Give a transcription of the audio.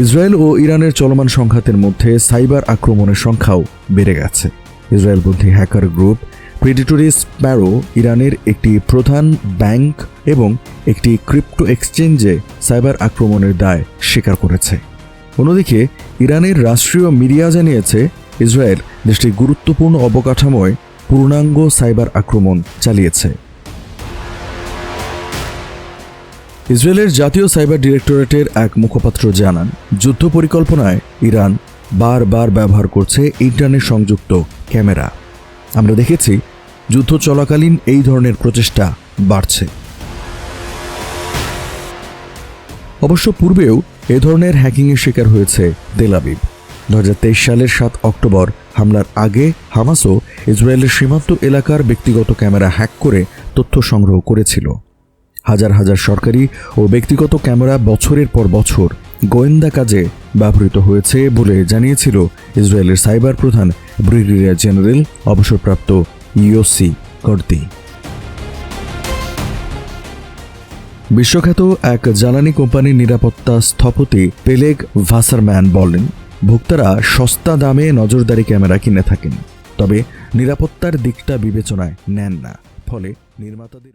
Israel ও ইরানের চলমান সংঘাতের মধ্যে সাইবার আক্রমণের সংখ্যাও বেড়ে গেছে। ইসরায়েলপন্থী হ্যাকার গ্রুপ প্রেডিটরি স্প্যারো ইরানের একটি প্রধান ব্যাংক এবং একটি ক্রিপ্টো এক্সচেঞ্জে সাইবার আক্রমণের দায় স্বীকার করেছে। অন্যদিকে, ইরানের রাষ্ট্রীয় মিডিয়া জানিয়েছে, ইসরায়েল দেশটির গুরুত্বপূর্ণ অবকাঠামোয় পূর্ণাঙ্গ সাইবার আক্রমণ চালিয়েছে। ইসরায়েলের জাতীয় সাইবার ডিরেক্টরেটের এক মুখপাত্র জানান, যুদ্ধ পরিকল্পনায় ইরান বারবার ব্যবহার করছে ইন্টারনেট সংযুক্ত ক্যামেরা। আমরা দেখেছি, যুদ্ধ চলাকালীন এই ধরনের প্রচেষ্টা বাড়ছে। অবশ্য পূর্বেও এ ধরনের হ্যাকিংয়ের শিকার হয়েছে তেলাবিব দু সালের সাত অক্টোবর হামলার আগে হামাসও ইসরায়েলের সীমান্ত এলাকার ব্যক্তিগত ক্যামেরা হ্যাক করে তথ্য সংগ্রহ করেছিল। হাজার হাজার সরকারি ও ব্যক্তিগত ক্যামেরা বছরের পর বছর গোয়েন্দা কাজে ব্যবহৃত হয়েছে বলে জানিয়েছিল ইসরায়েলের সাইবার প্রধান ব্রিগেডিয়ার জেনারেল অবসরপ্রাপ্ত ইওসি কর্তি। বিশ্বখ্যাত এক জ্বালানি কোম্পানির নিরাপত্তা স্থপতি পেলেগ ভাসারম্যান বলেন, ভোক্তারা সস্তা দামে নজরদারি ক্যামেরা কিনে থাকেন, তবে নিরাপত্তার দিকটা বিবেচনায় নেন না, ফলে নির্মাতাদের